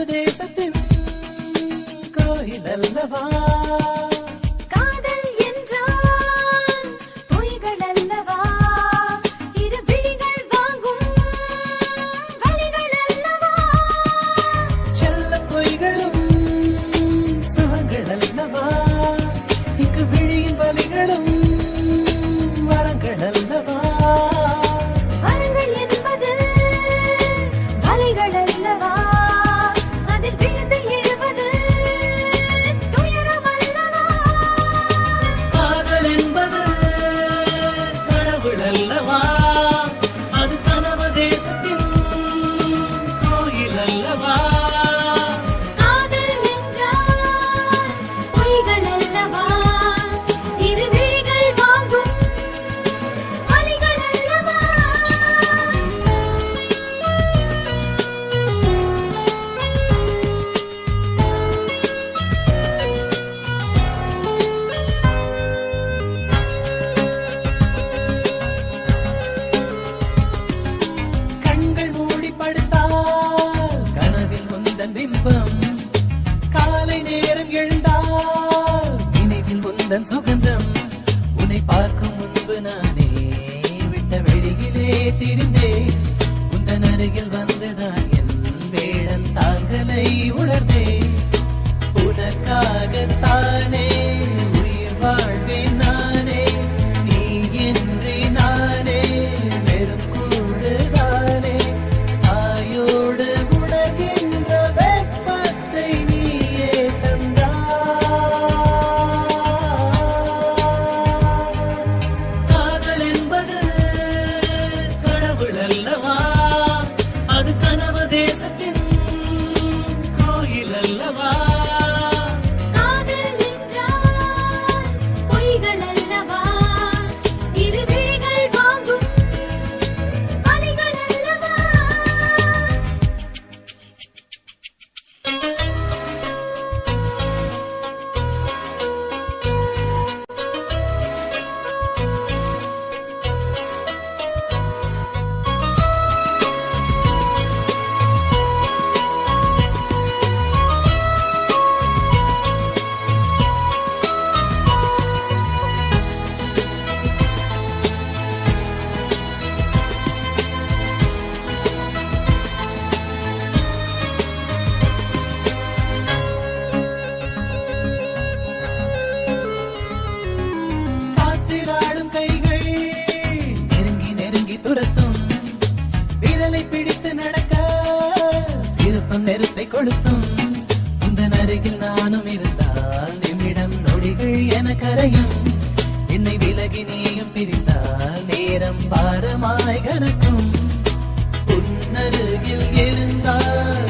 ഉപദേശത്തിൻ കോയിലല്ലവാ சுகந்தம் உன்னை பார்க்கும் முன்பு நானே விட்ட வெளியிலே திரிந்தேன். உந்தன் அருகில் வந்துதான் கொடுத்தும் இந்த அருகில் நானும் இருந்தால் நிமிடம் நொடிகள் என கரையும். என்னை விலகி நீயும் பிரிந்தால் நேரம் பாரமாய் கணக்கும் உன்னருகில் இருந்தால்